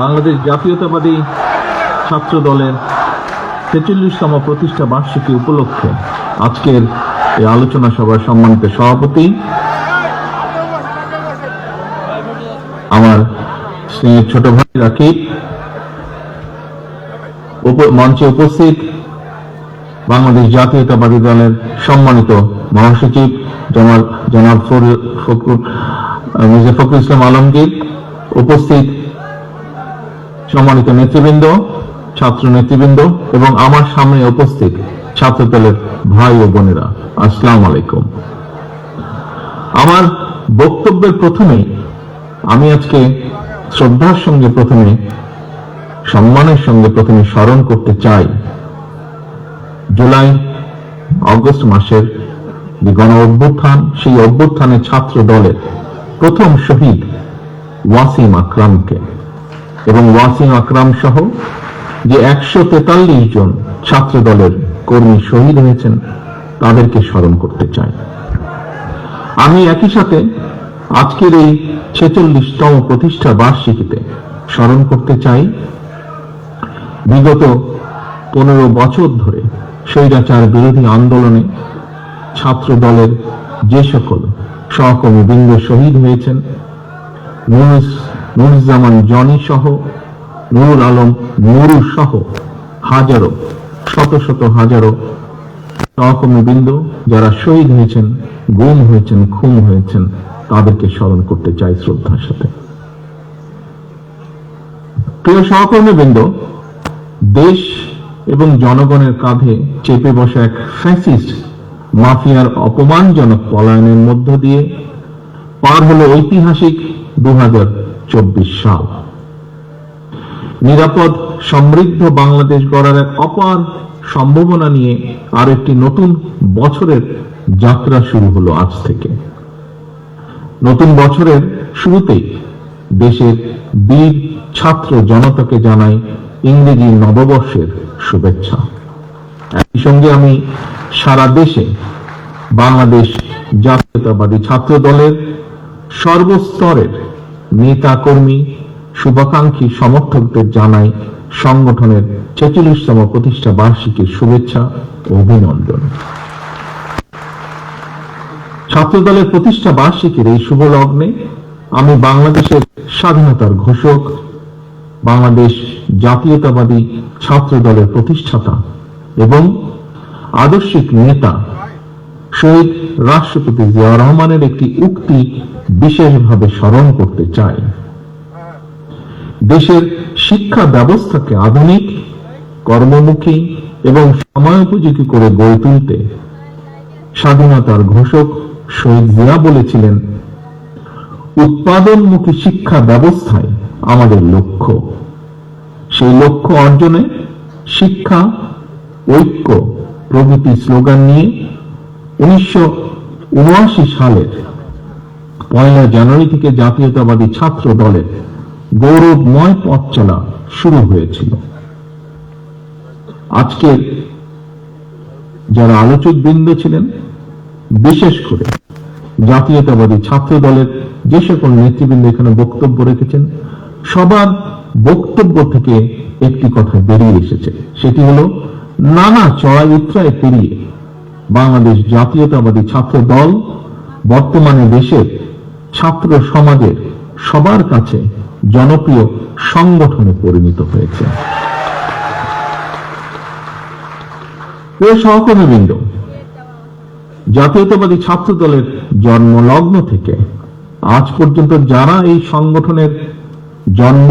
বাংলাদেশ জাতীয়তাবাদী ছাত্র দলের ছেচল্লিশতম প্রতিষ্ঠা বার্ষিকী উপলক্ষে আজকের এই আলোচনা সভার সম্মানিত সভাপতি, আমার স্নেহের ছোট ভাই রাকিব মঞ্চে উপস্থিত বাংলাদেশ জাতীয়তাবাদী দলের সম্মানিত মহাসচিব জনাব জনাব ফখরুল ফখরুল ইসলাম আলমগীর, উপস্থিত সম্মানিত নেতৃবৃন্দ, ছাত্র নেতৃবৃন্দ এবং আমার সামনে উপস্থিত ছাত্র দলের ভাই ও বোনেরা, আসসালাম আলাইকুম। আমার বক্তব্যের প্রথমেই আমি আজকে শ্রদ্ধার সঙ্গে প্রথমে, সম্মানের সঙ্গে প্রথমে স্মরণ করতে চাই জুলাই অগস্ট মাসের যে গণ অভ্যুত্থান, সেই অভ্যুত্থানে ছাত্র দলের প্রথম শহীদ ওয়াসিম আকরামকে। এবং ওয়াসিম আকরাম সহ যে একশো তেতাল্লিশ জন ছাত্র দলের কর্মী শহীদ হয়েছেন, তাদেরকে স্মরণ করতে চাই। আমি একই সাথে আজকের এই ছেচল্লিশতম প্রতিষ্ঠা বার্ষিকীতে স্মরণ করতে চাই, বিগত পনেরো বছর ধরে স্বৈরাচার বিরোধী আন্দোলনে ছাত্র দলের যে সকল সহকর্মী বৃন্দ শহীদ হয়েছেন নুরুস নুরুজ্জামান জনি সহ, নুরুল আলম নুরু সহ হাজারো, শত শত হাজারো সহকর্মী বৃন্দ যারা শহীদ হয়েছেন, গুম হয়েছেন, খুন হয়েছেন, তাদেরকে স্মরণ করতে চাই শ্রদ্ধার সাথে। প্রিয় সহকর্মী বৃন্দ, দেশ এবং জনগণের কাঁধে চেপে বসা এক ফ্যাসিস্ট মাফিয়ার অপমানজনক পলায়নের মধ্য দিয়ে পার হলো ঐতিহাসিক দু হাজার সাল। নিরাপদ, সমৃদ্ধ বাংলাদেশ গড়ার এক অপার সম্ভাবনা নিয়ে আর একটি নতুন বছরের যাত্রা শুরু হলো আজ থেকে। নতুন বছরের শুরুতেই দেশের বীর ছাত্র জনতাকে জানাই ইংরেজি নববর্ষের শুভেচ্ছা। একই সঙ্গে আমি সারা দেশে বাংলাদেশ জাতীয়তাবাদী ছাত্র দলের সর্বস্তরের নেতা কর্মী শুভাকাঙ্ক্ষী সমর্থকদের জানাই সংগঠনের ছেচল্লিশতম প্রতিষ্ঠা বার্ষিকীর শুভেচ্ছা ও অভিনন্দন। ছাত্রদলের প্রতিষ্ঠা বার্ষিকীর এই শুভ লগ্নে আমি বাংলাদেশের স্বাধীনতার ঘোষক, বাংলাদেশ জাতীয়তাবাদী ছাত্র দলের প্রতিষ্ঠাতা এবং আদর্শিক নেতা শহীদ রাষ্ট্রপতি জিয়া রহমানের একটি উক্তি বিশেষভাবে স্মরণ করতে চাই। দেশের শিক্ষা ব্যবস্থাকে আধুনিক, কর্মমুখী এবং সময়োপযোগী করে গড়ে তুলতে স্বাধীনতার ঘোষক শহীদ জিয়া বলেছিলেন, উৎপাদনমুখী শিক্ষা ব্যবস্থায় আমাদের লক্ষ্য। সেই লক্ষ্য অর্জনে শিক্ষা, ঐক্য প্রভৃতি স্লোগান নিয়ে উনিশশো সালের পয়লা জানুয়ারি থেকে জাতীয়তাবাদী ছাত্র দলের গৌরবময় পথ চলা শুরু হয়েছিল। আজকের যারা আলোচক বৃন্দ ছিলেন, বিশেষ করে জাতীয়তাবাদী ছাত্র দলের যে সকল নেতৃবৃন্দ এখানে বক্তব্য রেখেছেন, সবার বক্তব্য থেকে একটি কথা বেরিয়ে এসেছে। সেটি হলো, নানা চড়াই উত্তরায় পেরিয়ে বাংলাদেশ জাতীয়তাবাদী ছাত্র দল বর্তমানে দেশের ছাত্র সমাজের সবার কাছে জনপ্রিয় সংগঠনে পরিণত হয়েছে। সহকর্মীবৃন্দ, জাতীয়তাবাদী ছাত্র দলের জন্মলগ্ন থেকে আজ পর্যন্ত যারা এই সংগঠনের জন্ম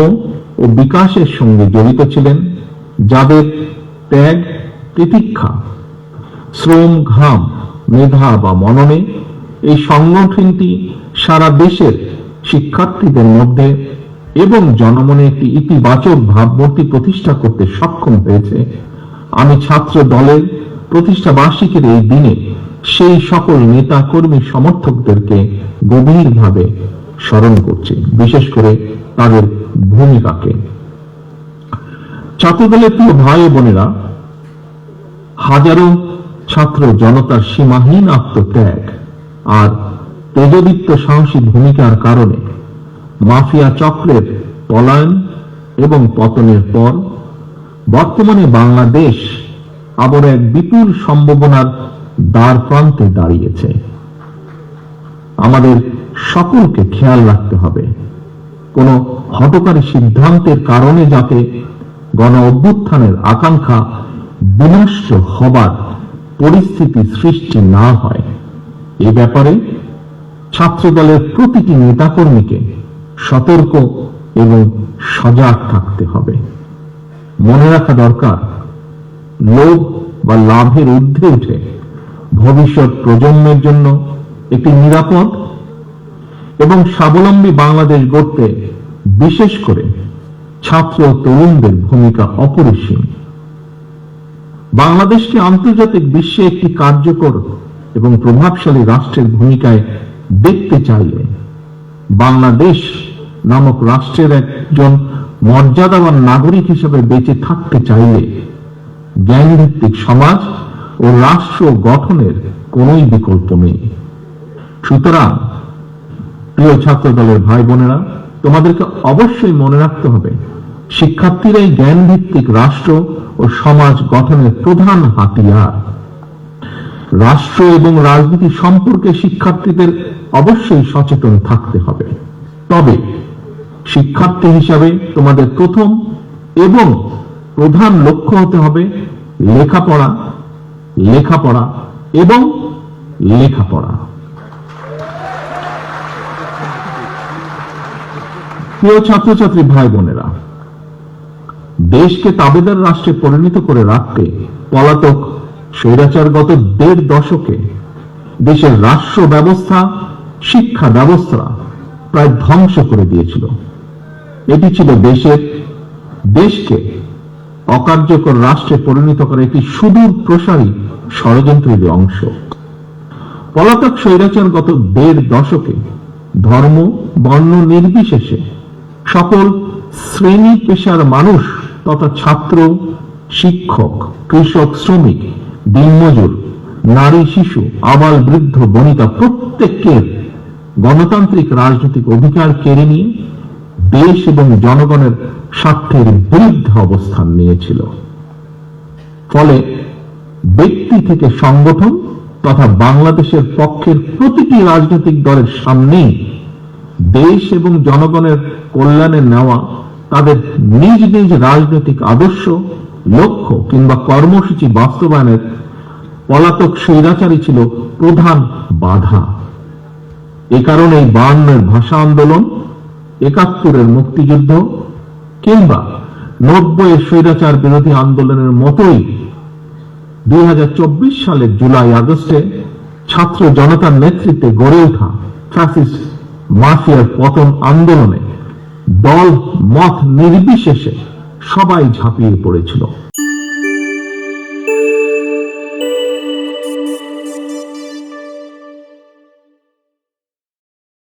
ও বিকাশের সঙ্গে জড়িত ছিলেন, যাদের ত্যাগ তিতিক্ষা শ্রম ঘাম, মেধা বা মননে এই সংগঠনটি সারা দেশের শিক্ষার্থীদের মধ্যে এবং জনমনে একটি ইতিবাচক ভাবমূর্তি প্রতিষ্ঠা করতে সক্ষম হয়েছে। আমি ছাত্র দলের প্রতিষ্ঠা বার্ষিকীর এই দিনে সেই সকল নেতা কর্মী সমর্থকদেরকে গভীরভাবে স্মরণ করছি, বিশেষ করে তাদের ভূমিকাকে। ছাত্রদলের প্রিয় ভাই বোনেরা, হাজারো ছাত্র জনতার সীমাহীন আত্মত্যাগ আর তেজদীপ্ত সাহসী ভূমিকার কারণে মাফিয়া চক্রের পলায়ন এবং পতনের পর বর্তমানে বাংলাদেশ আবার এক বিপুল সম্ভাবনার দ্বার প্রান্তে দাঁড়িয়েছে। আমাদের সকলকে খেয়াল রাখতে হবে। কোন হটকারী সিদ্ধান্তের কারণে যাতে গণ অভ্যুত্থানের আকাঙ্ক্ষা বিনষ্ট হবার পরিস্থিতি সৃষ্টি না হয়। এ ব্যাপারে ছাত্রদলের প্রতিটি নেতাকর্মীকে সতর্ক এবং সজাগ থাকতে হবে। মনে রাখা দরকার, লোভ বা লাভের ঊর্ধ্বে উঠে ভবিষ্যৎ প্রজন্মের জন্য একটি নিরাপদ এবং স্বাবলম্বী বাংলাদেশ গড়তে বিশেষ করে ছাত্র তরুণদের ভূমিকা অপরিসীম। বাংলাদেশকে আন্তর্জাতিক বিশ্বে একটি কার্যকর এবং প্রভাবশালী রাষ্ট্রের ভূমিকায় দেখতে চাইলে বাংলাদেশ নামক রাষ্ট্রের একজন মর্যাদাবান নাগরিক হিসেবে বেঁচে থাকতে চাইলে জ্ঞানভিত্তিক সমাজ ও রাষ্ট্র গঠনের কোনোই বিকল্প নেই। সুতরাং, প্রিয় ছাত্র দলের ভাই বোনেরা তোমাদেরকে অবশ্যই মনে রাখতে হবে শিক্ষার্থীরাই জ্ঞান ভিত্তিক রাষ্ট্র ও সমাজ গঠনের প্রধান হাতিয়ার। রাষ্ট্র এবং রাজনীতি সম্পর্কে শিক্ষার্থীদের অবশ্যই সচেতন থাকতে হবে। তবে শিক্ষার্থী হিসাবে তোমাদের প্রথম এবং প্রধান লক্ষ্য হতে হবে লেখাপড়া লেখাপড়া এবং লেখাপড়া। প্রিয় ছাত্রছাত্রী ভাই বোনেরা দেশকে তাবেদার রাষ্ট্রে পরিণত করে রাখতে পলাতক স্বৈরাচার গত দেড় দশকে দেশের রাষ্ট্র ব্যবস্থা, শিক্ষা ব্যবস্থা প্রায় ধ্বংস করে দিয়েছিল। এটি ছিল দেশের, দেশকে অকার্যকর রাষ্ট্রে পরিণত করা একটি সুদূর প্রসারী ষড়যন্ত্রের অংশ। পলাতক স্বৈরাচার গত দেড় দশকে ধর্ম, বর্ণ নির্বিশেষে সকল শ্রেণি পেশার মানুষ তথা ছাত্র, শিক্ষক, কৃষক, শ্রমিক, দিনমজুর, নারী, শিশু, আবাল বৃদ্ধ, বনিতা প্রত্যেকের গণতান্ত্রিক রাজনৈতিক অধিকার কেড়ে নিয়ে দেশ এবং জনগণের স্বার্থের বিরুদ্ধে অবস্থান নিয়েছিল। ফলে ব্যক্তি থেকে সংগঠন তথা বাংলাদেশের পক্ষের প্রতিটি রাজনৈতিক দলের সামনেই দেশ এবং জনগণের কল্যাণে নেওয়া তাদের নিজ নিজ রাজনৈতিক আদর্শ, লক্ষ্য কিংবা কর্মসূচি বাস্তবায়নের পলাতক স্বৈরাচারী ছিল প্রধান বাধা। এ কারণে বায়ান্নের ভাষা আন্দোলন, একাত্তরের মুক্তিযুদ্ধ কিংবা নব্বই স্বৈরাচার বিরোধী আন্দোলনের মতোই দুই হাজার চব্বিশ সালের জুলাই আগস্টে ছাত্র জনতার নেতৃত্বে গড়ে ওঠা ফ্যাসিস্ট মাফিয়ার পতন আন্দোলনে দল মত নির্বিশেষে সবাই ঝাঁপিয়ে পড়েছিল।